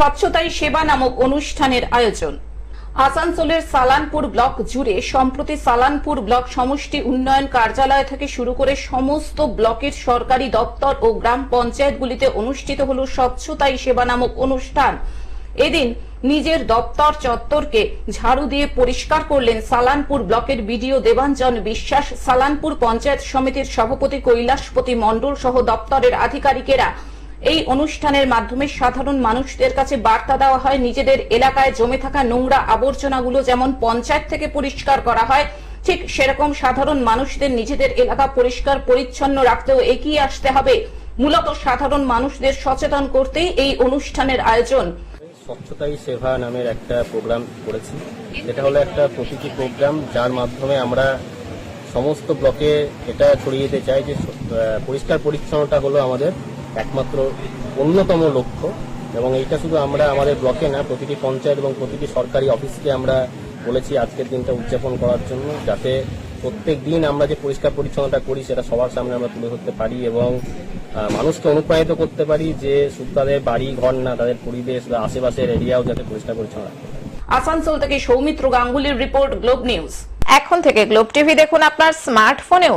স্বচ্ছতাই সেবা নামক অনুষ্ঠানের আয়োজন। আসানসোলের সালানপুর ব্লক জুড়ে সম্প্রতি সালানপুর ব্লক সমষ্টি উন্নয়ন কার্যালয় থেকে শুরু করে সমস্ত ব্লকের সরকারি দপ্তর ও গ্রাম পঞ্চায়েতগুলিতে অনুষ্ঠিত হল স্বচ্ছতাই সেবা নামক অনুষ্ঠান। এদিন নিজের দপ্তর চত্বরকে ঝাড়ু দিয়ে পরিষ্কার করলেন সালানপুর ব্লকের বিডিও দেবাঞ্জন বিশ্বাস। সালানপুর পঞ্চায়েত সমিতির সভাপতি কৈলাসপতি মণ্ডল সহ দপ্তরের আধিকারিকেরা এই অনুষ্ঠানের মাধ্যমে সাধারণ মানুষদের কাছে বার্তা দেওয়া হয়, নিজেদের এলাকায় জমে থাকা নোংরা আবর্জনাগুলো যেমন পঞ্চায়েত থেকে পরিষ্কার করা হয়, ঠিক সেরকম সাধারণ মানুষদের নিজেদের এলাকা পরিষ্কার পরিচ্ছন্ন রাখতেও এগিয়ে আসতে হবে। মূলত সাধারণ মানুষদের সচেতন করতেই এই অনুষ্ঠানের আয়োজন। স্বচ্ছতাই সেবা নামের একটা প্রোগ্রাম করেছি। যেটা হলো একটা প্রতীকী প্রোগ্রাম, যার মাধ্যমে আমরা সমস্ত ব্লকে এটা ছড়িয়ে দিতে চাই যে পরিষ্কার পরিচ্ছন্নতা হলো আমাদের। একমাত্র অন্যতম লক্ষ্য। এবং এইটা শুধু আমরা আমাদের ব্লকে না প্রতিটি পঞ্চায়েত এবং প্রতিটি সরকারি অফিসকে আমরা বলেছি আজকের দিনটা উদযাপন করার জন্য যাতে প্রত্যেক দিন আমরা যে পরিষ্কার পরিচ্ছন্নতা করি সেটা সবার সামনে আমরা তুলে ধরতে পারি এবং মানুষকে অনুপ্রাণিত করতে পারি যে শুধু তাদের বাড়ি ঘর না তাদের পরিবেশ বা আশেপাশের এরিয়াও যাতে পরিষ্কার পরিচ্ছন্ন রাখতে পারে আসানসোল থেকে সৌমিত্র গাঙ্গুলির রিপোর্ট গ্লোব নিউজ। এখন থেকে গ্লোব টিভি দেখুন আপনার স্মার্টফোনেও।